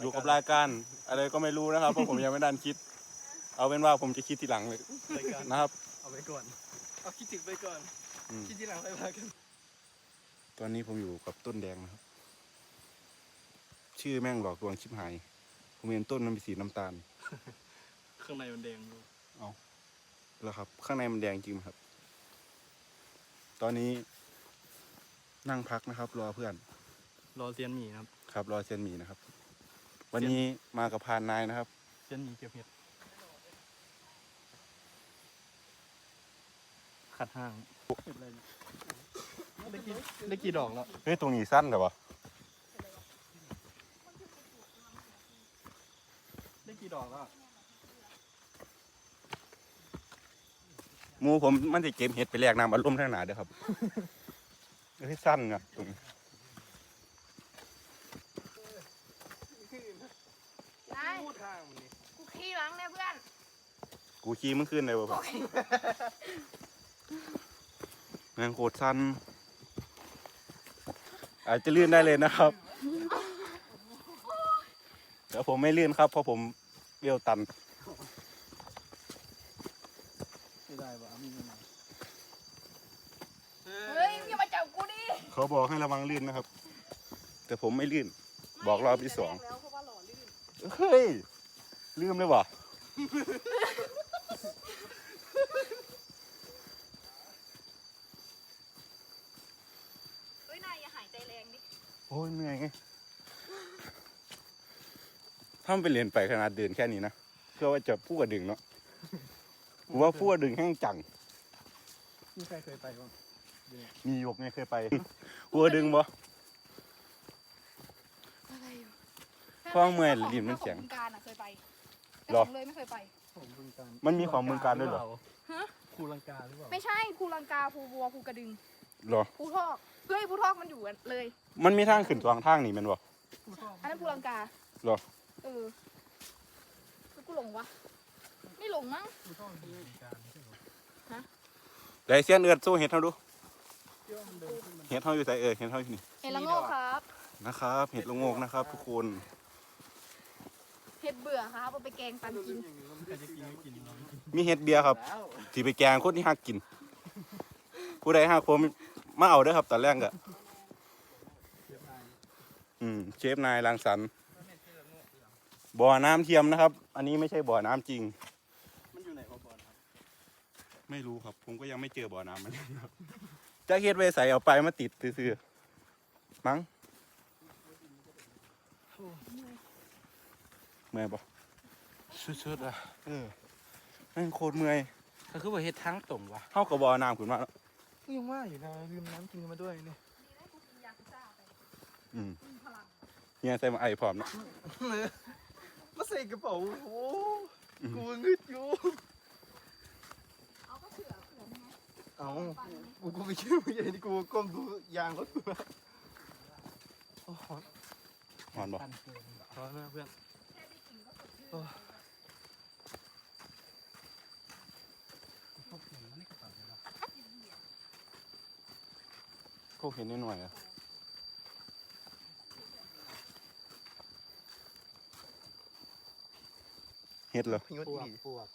อยู่กับรายการอะไรก็ไม่รู้นะครับ เพราะผมยังไม่ได้คิด เอาเป็นว่าผมจะคิดทีหลังเลยรายการนะครับ เอาไว้ก่อน เอาคิดถึงไปก่อน อืม คิดทีหลังค่อยว่ากัน ตอนนี้ผมอยู่กับต้นแดงนะครับ ชื่อแม่งหลอกลวงชิบหาย ผมเห็นต้นมันมีสีน้ำตาลข้างในมันแดงดูแล้วครับ ข้างในมันแดงจริงไหมครับ ตอนนี้นั่งพักนะครับ รอเพื่อน รอเซียนหมี่นะครับ ครับ รอเซียนหมีนะครับ วันนี้มากับพานนายนะครับเซียนหมี่เก็บเห็ดขัดห้างได้กี่ได้กี่ดอกแล้วเฮ้ยตรงนี้สั้นแต่วะได้กี่ดอกแล้วหมูผมมันจะเก็บเห็ดไปแลกน้ำอัดลมทางหนาเด้อครับเฮ้ยสั้นอะตรงนี้นาย พูดทางมันนี่ กูขี้หลังเนี่ยเพื่อน กูขี่มันขึ้นเลยวะแบบแมงโคตรสั้นอาจจะลื่นได้เลยนะครับแต่ผมไม่ลื่นครับ เพราะผมเบี้ยวตันไม่ได้ปะมีไม่มาเฮ้ยอย่ามาจับกูดิเขาบอกให้ระวังลื่นนะครับ แต่ผมไม่ลื่น บอกรอบที่สองแล้วเพราะว่าหล่อลื่นเฮ้ย ลืมเลยวะ เฮ้ยนายอย่าหายใจแรงดิ โอ้ยเหนื่อยไงถ้ามันไปเรียนไปขนาดเดินแค่นี้นะเพื่อว่าจะพูดกับดึงเนาะผมว่าพูดกับดึงแห้งจังมีใครเคยไปบ้างมีหยกไงเคยไปพูดกับดึงบ่อะไรอยู่เพราะว่าเมื่อยลิ้นมันแข็งถ้าของบึการอะเคยไปแต่หรอ ของเลยไม่เคยไป ของบึงการมันมีของบึงการด้วยเหรอ ฮะ ภูลังกาหรือเปล่าไม่ใช่ภูลังกาภูบัวภูกระดึงเหรอ ภูทอก เฮ้ยภูทอกมันอยู่เลย มันมีทางขึ้นสองทางนี่แมันบ่อันนั้นภูลังกา เหรอเออแล้วกูหลงวะ ไม่หลงมั้งภูท่องบึงการไม่ใช่เหรอไดเซียนเอือดสู้เห็ดเท่าดูที่ว่ามันเดินขึ้นมันเห็ดเท่าอยู่ใส่เออเห็ดเท่าอยู่นี่เห็ดละโงกครับ นะครับ เห็ดละโงกนะครับ ทุกคน เห็ดเบื่อครับเอาไปแกงปันกินใครจะกินไม่กินเราไม่กินมีเห็ดเบียร์ครับที่ไปแกงคนที่หักกิน ผู้ใดหักผม มาเอาเด้อครับตอนแรกอะอืมเชฟนายรังสรรค์บ่อน้ำเทียมนะครับ อันนี้ไม่ใช่บ่อน้ำจริง มันอยู่ไหนวะบอลครับไม่รู้ครับ ผมก็ยังไม่เจอบ่อน้ำมันครับจะเฮ็ดไว้ใส่เอาไปมาติดซื่อๆมั้งเมื่อยปะชุดๆอะเออแม่งโคตรเมื่อยก็คือว่าเฮ็ดทั้งตรงวะเท่ากับบ่อน้ำขึ้นมาแล้ว ยังว่าอยู่นะลืมน้ำกินมาด้วยเนี่ยอืมเนี่ยใส่มาไอพร้อมเนอะมาใส่กระเป๋าโอ้อืมกูงึดอยู่เอาก็เผื่อเผื่อไงเอาปันไงกูกูไม่เชื่อไม่ใช่นี่กูก้มดูยางรถกูนะโอ้โหหอนบอกร้อนมากเพื่อนแค่ได้กลินก็สดชื่น พว กเห็นนิดหน่อยอะเห็ดเหรอพิงวัดดีปวก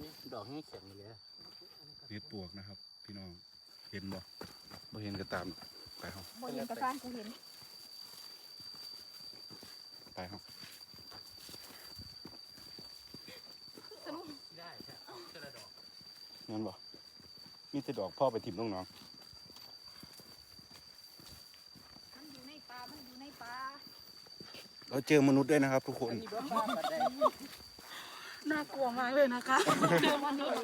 นี่ดอกให้แข็งเลยเห็ดปวกนะครับ พี่น้องเห็นบ่บ่เห็นก็ตามไปห้องบนเห็นกระซ่างกูเห็นไปห้องสนุกได้ใช่เจอดอกงั้นบ่มีแต่ดอกพ่อไปถิ่มน้องมันอยู่ในป่ามันอยู่ในป่า ๆ เราเจอมนุษย์ด้วยนะครับ ทุกคน น่ากลัวมากเลยนะคะเจอมันเลย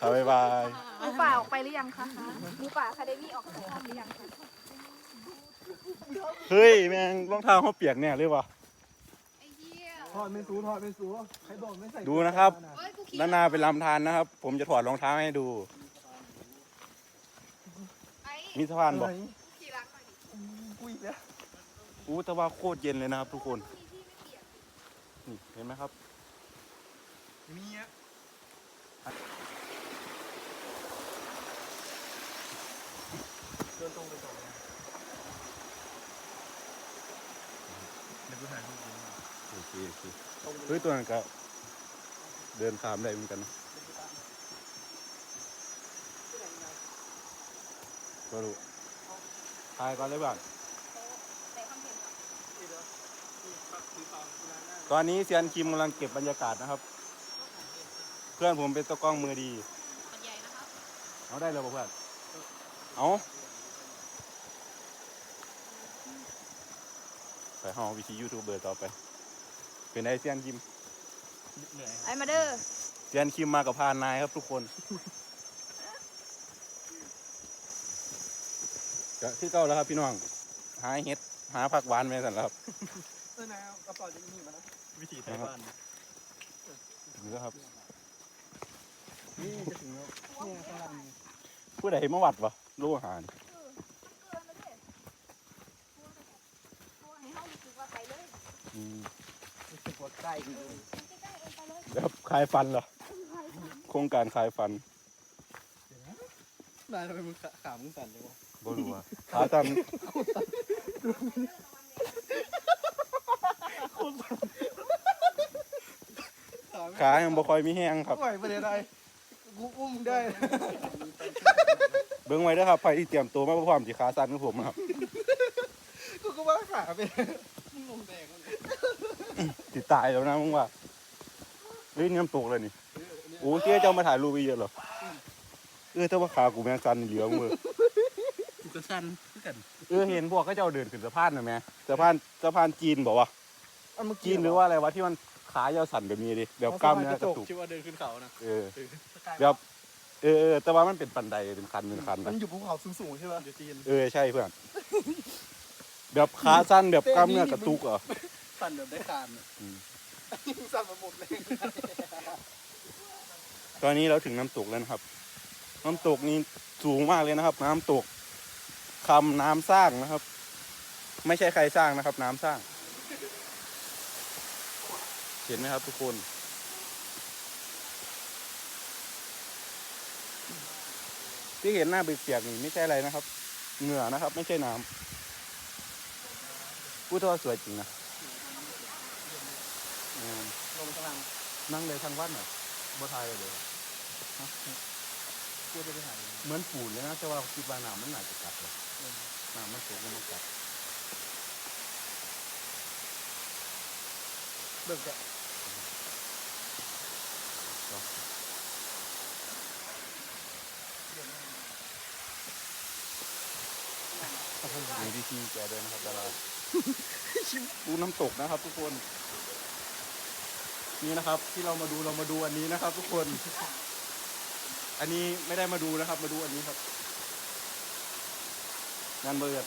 เอาบ๊ายบาย หมูป่าออกไปหรือยังคะหมูป่าคาเดมี่ออกจากถ้ำหรือยังคะเฮ้ย แม่งรองเท้าเขาเปียกเนี่ยเลยวะไอ้เหี้ยทอดไม่สูทอดไม่สูใครบอกไม่ใส่ดูนะครับ เฮ้ยกูขี่นานาเป็นลำธารนะครับ ผมจะถอดรองเท้าให้ดู ไอ้มีสะพานอะไรบอกขี่หลังหน่อยดิ กูอีกแล้ว อู้แต่ว่าโคตรเย็นเลยนะครับทุกคนมีที่ไม่เปียกนี่เห็นไหมครับ มีอะเดินตรงไปตรงกูถ่ายรูปอยู่โอเคโอเคเฮ้ยตัวนั้นก็เดินตามได้เหมือนกันนะก็รู้ถ่ายก่อนเลยบ้าง แต่คำเห็นเหรอ ตอนนี้เซียนคิมกำลังเก็บบรรยากาศนะครับ เพื่อนผมเป็นตะกล้องมือดีมันใหญ่นะครับเอาได้เลยป่ะเพื่อนเอาไปห้องวิธียูทูบเบอร์ต่อไป เป็นไอเซียนคิมเหนื่อยไอ้มาเด้อเซียนคิมมากับพานนายครับทุกคนก็ที่เก้าแล้วครับพี่น้อง หาเห็ด หาผักหวานแม่สันแล้วครับเออนะกระเป๋าจะนี่มานะ วิถีไทยบ้านนี่แล้วครับนี่จะถึงแล้วเนี่ยข้างล่างนี่ผู้ใดมาวัดวะรู้อาหารเออมันเกินไปเลยเพราะว่าให้เขารู้สึกว่าไปเลยอืมรู้สึกว่าใกล้อยู่ใกล้ๆเองไปเลยแล้วคลายฟันเหรอโครงการคลายฟันนายทำไมมึงขาขามึงสั่นจังวะบ่รู้ว่าขาตัน ขายังบ่ค่อยมีแห้งครับไหวไปเลยได้กูอุ้มมึงได้ เบิ่งไว้เด้อครับใครที่เตรียมตัวมาเพื่อความสิขาสั้นของผมครับกูก็ว่าขาไปมึงลงแดงมันติดตายแล้วนะมึงว่าเฮ้ยนี่น้ำตกเลยนี่โอ้เจ๊เจ้ามาถ่ายรูปไปเยอะเหรอเออแต่ว่าขากูแม่งสั้นเหลืองเว้ยกูก็สั้นคือกันเออเห็นพวกเขาเจ้าเดินขึ้นสะพานน่ะแม่สะพานสะพานจีนบอกว่าอันเมื่อจีนหรือว่าอะไรวะที่มัน ขายาวสั่นแบบนี้ดิแบบกล้ามเนื้อกระตุก ชื่อว่าเดินขึ้นเขานะเออแบบเออเออแต่ว่ามันเป็นบันไดเป็นคันเป็นคันมันนะอยู่ภูเขาสูงๆใช่ป่ะอยู่จีนเออใช่เพื่อนแบบขาสั้นแบบกล้ามเนื้อกระตุกเหรอ สั่นแบบได้คานอะอืม สั่นมาหมดเลยตอนนี้เราถึงน้ำตกแล้วนะครับ น้ำตกนี้สูงมากเลยนะครับ น้ำตกคำน้ำสร้างนะครับ ไม่ใช่ใครสร้างนะครับ น้ำสร้าง เห็นไหมครับทุกคน ที่เห็นหน้าเปียกๆนี่ไม่ใช่อะไรนะครับ เหงื่อนะครับ ไม่ใช่น้ำพูดว่าสวยจริงนะอืมลงกำลังนั่งเลยทั้งวันเหรอบ่ทายเลยกูจะไปหาเหมือนปูนเลยนะแต่ว่าคิดว่าน้ำมันน่าจะกัดเลยน้ำมันสูงแล้วมันกัดเบิ่งกัน มีวิธีแกด้วยนะครับดาราดูน้ำตกนะครับ ทุกคน นี่นะครับ ที่เรามาดูเรามาดูอันนี้นะครับ ทุกคน อันนี้ไม่ได้มาดูนะครับ มาดูอันนี้ครับ งานเบิร์ด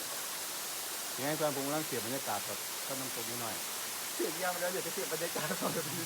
ยังไงแฟนผมกำลังเสียบบรรยากาศครับถ้าน้ำตกนิดหน่อยเสียงยาวไปแล้วเดี๋ยวจะเสียบบรรยากาศตอนแบบนี้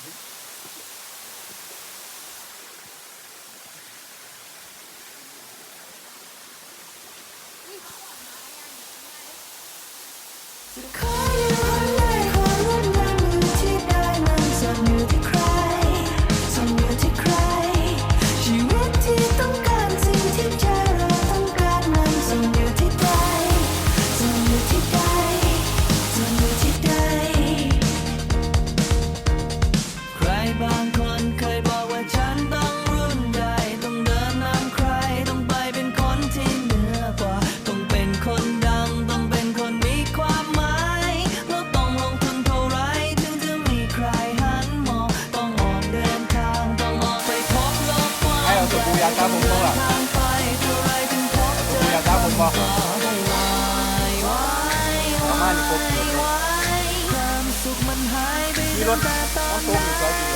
รถตั้งแต่ตอน้ำนตกนั้อีกนร้อยกิโล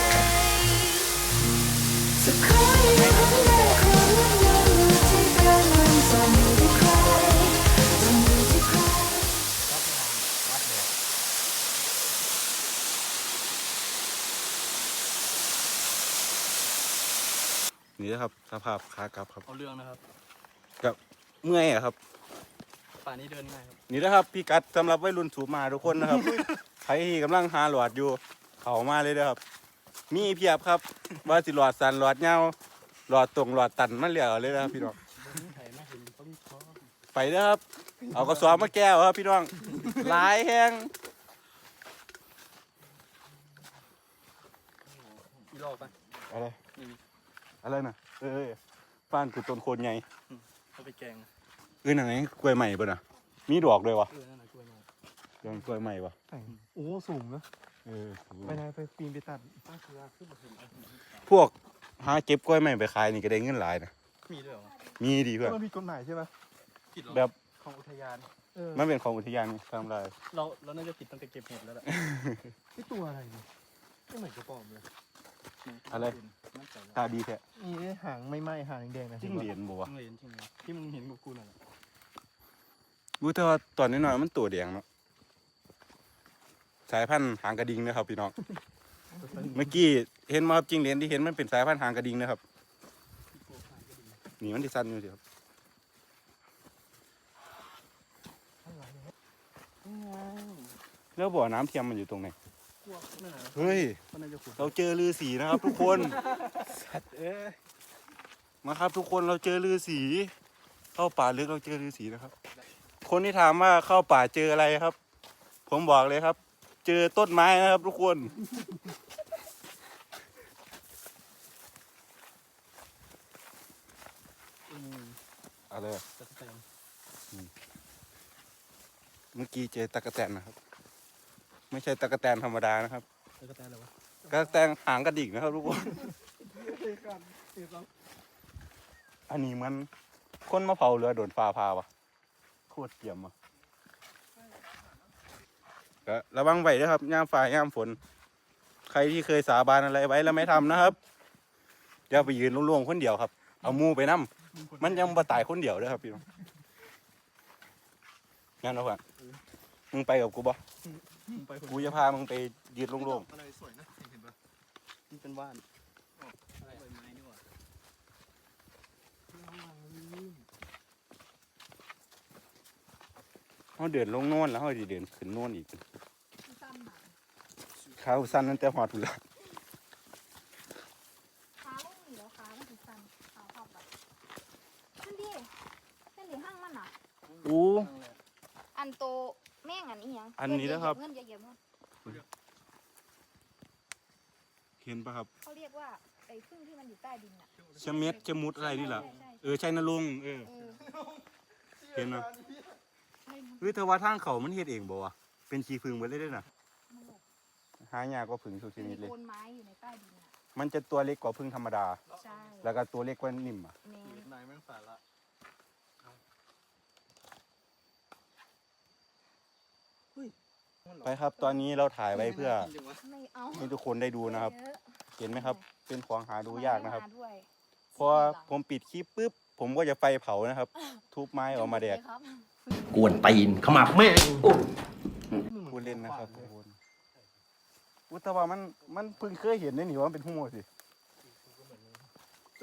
สักครั้งในวันแรกความงดงามที่เดินมันซ่อนอยู่ที่ใครซ่อนอยู่ที่ใครนี่นะครับสภาพขากลับครับเอาเรื่องนะครับเมื่อยอะครับ ป่านนี้เดินง่ายครับ นี่นะครับพี่กัดสำหรับวัยรุ่นสูบมาทุกคนนะครับ ใครที่กำลังหาหลอดอยู่ เขามาเลยเด้อครับ มีเพียบครับ ว่าสิหลอดสันหลอดเงาหลอดตรงหลอดตันมันเหลียวเลยนะพี่น้องไปเด้อครับ เอากระสอบมาแก้วครับพี่น้องหลายแห้งอีรอบไปอะไรอะไรนะเออฟานคือต้นโคนไงเอาไปแกงเอ้ยไหนไหนกล้วยใหม่ป่ะนะมีดอกด้วยวะเออนั่นน่กล้วยใหม่ยังกล้วยใหม่ปะโอ้สูงนะ ไปไหนไปปีนไปตัดป้าคือว่าขึ้นมาถึงไอ้หินพวกหาเก็บกล้วยใหม่ไปขายนี่ก็ได้เงินหลายนะมีด้วยเหรอมีดีเพื่อนมันมีกฎหมายใช่ไหมผิดเหรอแบบของอุทยานเออมันเป็นของอุทยานทำไรเราเราน่าจะผิดตั้งแต่เก็บเห็ดแล้วแหละนี่ตัวอะไรเนี่ยไม่เหมือนกระป๋อมเลยอะไรมั่นใจแล้วตาดีแท้นี่หางไม่ไหม้หางแดงๆนะจิ้งเหรียญบัวะมึงเห็นจริงไหมที่มึงเห็นกับกูน่ะรู้แต่ว่าตอนนี้หน่อยๆมันตัวแดงเนาะ สายพันธุ์หางกระดิ่งนะครับพี่น้อง เมื่อกี้เห็นมาครับจิ้งเหรียญที่เห็นมันเป็นสายพันธุ์หางกระดิ่งนะครับนี่มันที่สั้นอยู่สิครับแล้วบ่อน้ำเทียมมันอยู่ตรงไหนเฮ้ย มันน่าจะขุดเราเจอลือสีนะครับ ทุกคนเอ้ยมาครับ ทุกคนเราเจอลือสี เข้าป่าลึกเราเจอลือสีนะครับ คนที่ถามว่าเข้าป่าเจออะไรครับ ผมบอกเลยครับ เจอต้นไม้นะครับทุกคนอืมอะไรอะจะเต็มเมื่อกี้เจอตะกะแตนนะครับ ไม่ใช่ตะกะแตนธรรมดานะครับแล้วก็แต่อะไรวะตะกะแตนหางกระดิกนะครับทุกคน อันนี้มันคนมาเผาเรือโดนฟ้าพาวะโคตรเยี่ยมอะ ก็ระวังไว้ด้วยครับย่ามฟ้าย่ามฝน ใครที่เคยสาบานอะไรไว้แล้วไม่ทำนะครับอย่าไปยืนโล่งๆคนเดียวครับ เอาหมูไปนํมันยังบ่ตายคนเดียวเด้วยครับพี่น้องงั้นเอาค่ะมึงไปกับกูบ่มึงไปคนกูจะพามึงไปยืนโล่งอะไรสวยนะเห็นปะมันเป็นว่านอะไรไม้นี่หว่าๆเขาเดินลงโน่นแล้วเขาจะเดินขึ้นโน่นอีกสั้นหนาเขาสั้นนั่นแต่หอดอยู่แล้วขาลงเหนียวขามันถึงสั้นขาขอบแบบนั่นดินั่นดิห้างมันอะ อู้นั่นแหละอันโตแม่งอันนี้ยังอันนี้นะครับเงินอย่าเหยียบเงินเห็นปะครับเขาเรียกว่าไอ้พึ่งที่มันอยู่ใต้ดินอะชะเม็ดชะมุดอะไรนี่แหละใช่ใช่เออใช่นะลุงเออเออเห็นนะไม่รู้เฮ้ยแต่ว่าทางเขามันเฮ็ดเองบ่วะเป็นขี้ผึ้งไปเลยเด้อน่ะมันหลบ หายากกว่าผึ้งทุกชมันนิมีดเลย โคนไม้อยู่ในใต้ดินอะมันจะตัวเล็กกว่าผึ้งธรรมดา ใช่แล้วก็ตัวเล็กกว่านิ่มอะแมนนายแม่งสาระไปครับ ตอนนี้เราถ่ายไว้เพื่อไม่เอาให้ทุกคนได้ดูนะครับ เยอเห็นไหมครับ เป็นของหาดูยากนะครับทำไมไม่ด้วยพอผมปิดคลิปปุ๊บ ผมก็จะไฟเผานะครับ ทุบไม้ออกมาแดกครับกวนตีนขมับแม่งโอ้พูดเล่นนะครับทุกคน อุยแตว่ามันมันเพิ่งเคยเห็นได้หนิว่ามันเป็นหูสิ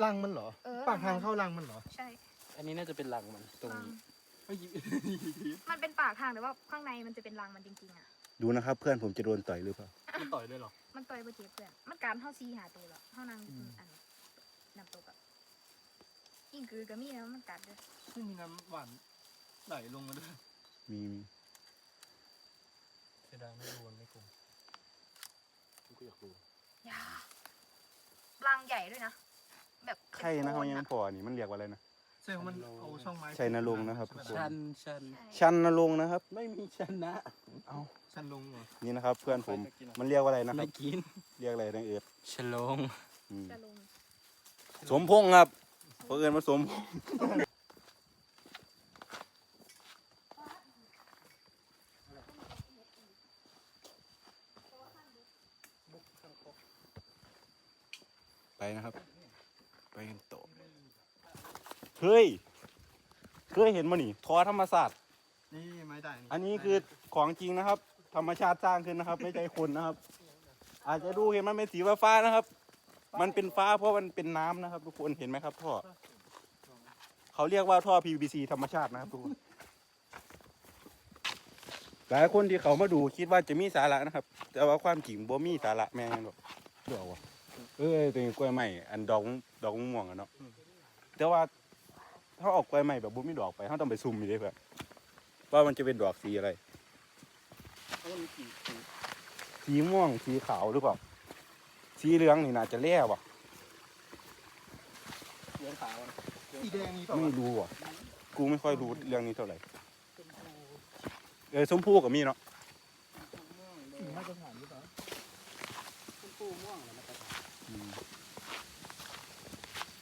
รังมันเหรอ เออ ปากทางเข้ารังมันเหรอ ใช่ อันนี้น่าจะเป็นหลังมันตรงนี้เฮ้ยมันเป็นปากทางแต่ว่าข้างในมันจะเป็นรังมันจริงๆอะ ดูนะครับ เพื่อนผมจะโดนต่อยหรือเปล่ามันต่อยด้วยเหรอ มันต่อยบ่เจ็บเพื่อนมันการเท่าซีหาตัวแล้วเท่านางอันนำตัวกับยิ่งคือก็มีนะมันกัดเลยไม่มีน้ำหวานไหลลงมาด้วยมีมีเสียดายไม่โดนไม่กลม กูอยากดูยารังใหญ่ด้วยนะ แบบไข่นะเขายังพอนี่มันเรียกว่าอะไรนะเซลมันเอาช่องไม้ชัยนรงค์นะครับทุกคน ชันชันชันนรงค์นะครับ ไม่มีชนะชันลงเหรอนี่นะครับ เพื่อนผมมันเรียกว่าอะไรนะคไม่รับ กินเรียกอะไรนะเอิร์ธฉลองอืมจะลง สมพงษ์ครับเพราะเอิญมาสมพงษ์ ไปนะครับ ไปกันต่อเฮ้ยเคยเห็นมานี่ทอธรรมศาสตร์นี่ไม้ด่างอันนี้คือของจริงนะครับ ธรรมชาติสร้างขึ้นนะครับ ไม่ใช่คนนะครับ อาจจะดูเห็นมันเป็นสีฟ้าๆนะครับ มันเป็นฟ้าเพราะมันเป็นน้ำนะครับ ทุกคนเห็นไหมครับท่อเขาเรียกว่าท่อ PVC ธรรมชาตินะครับทุกคนหลายคนที่เขามาดูคิดว่าจะมีสาระนะครับ แต่ว่าความจริงบ่มีสาระแม่งหรอกเดี๋ยววะ เอ้ยตัวนี้กล้วยใหม่อันดอกดอกม่วงอะเนาะแต่ว่าถ้าออกกล้วยใหม่แบบบ่มีดอกไปเขาต้องไปซุ่มอยู่เด้เพื่อว่ามันจะเป็นดอกสีอะไรสีม่วงสีขาวหรือเปล่าสีเหลืองนี่น่าจะแล่ว่ะเหลี้ยงขาวนะสีแดงนี่เปล่าไม่รู้อะกูไม่ค่อยรู้เรื่องนี้เท่าไหร่เออชมพูก็มีเนาะ สีมาตรฐานหรือเปล่า ชมพูม่วงเหรอมาตรฐาน อืม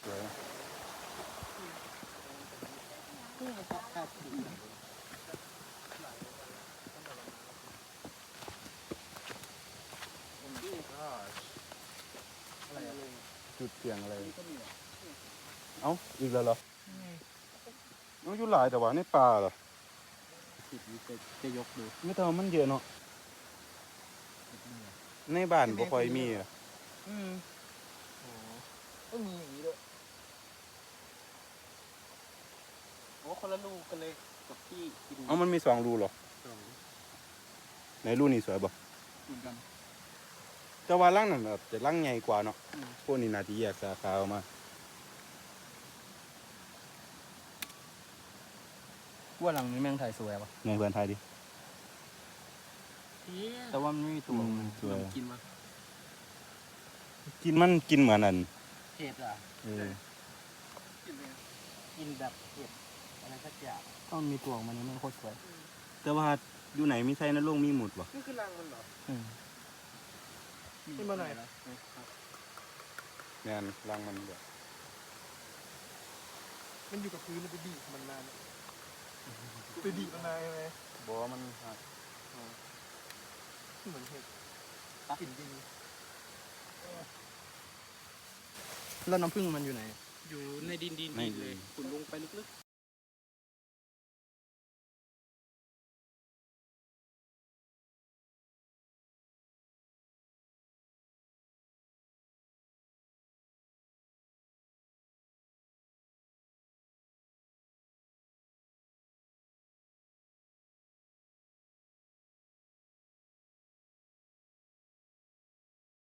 สวยนะ นี่ไงครับค่าสี อะไรอะ จุดเสียงอะไร เอ้า อีกแล้วเหรอน้องอยู่หลายแต่ว่าในป่าเหรอสิบจะจะยกดูไม่ต้องมันเยอะเนาะ ในบ้านบ่ค่อยมีอะ อืมโอ้มีอย่างนี้ด้วย โอ้คน ละลูกกันเลยกับที่กินเอ้ามันมีสองรูเหรอสองในรูนี่สวยบ่เหมือนกันแต่ว่าร่างนั่นแบบจะร่างใหญ่กว่าเนาะพวกนี้นาทีแยกสาขาออกมาว่าหลังนี้แม่งถ่ายสวยปะในเพื่อนไทยดิแต่ว่ามันไม่มีตัวอืม สวยกินมากินมันกินเหมือนอันเห็ดอะเออกินแบบเห็ด อะไรสักอย่างต้องมีตัวของมันนี่มันโคตรสวยแต่ว่าอยู่ไหนมีไส้นรกมีหมุดบ่นี่คือรังมันเหรออืมขึ้นมาหน่อยนะแม่นรังมันแบบมันอยู่กับพื้นแล้วไปบีบมันนานไปบีบมันนานไหมบ่มันหักเหมือนเห็ดกลิ่นดีแล้วน้ำผึ้งมันอยู่ไหน อยู่ในดินดินไม่เลย ขุดลงไปลึก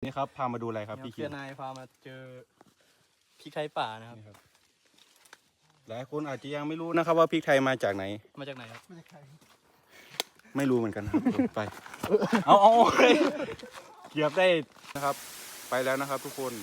นี่ครับพามาดูอะไรครับพี่คิเสีวยนายพามาเจอพริกไทยป่านะครับนี่ครับ หลายคนอาจจะยังไม่รู้นะครับ ว่าพริกไทยมาจากไหน มาจากไหนครับไม่รู้เหมือนกันนะครับ ไปเอาเอาเอาเกือบได้นะครับ ไปแล้วนะครับทุกคน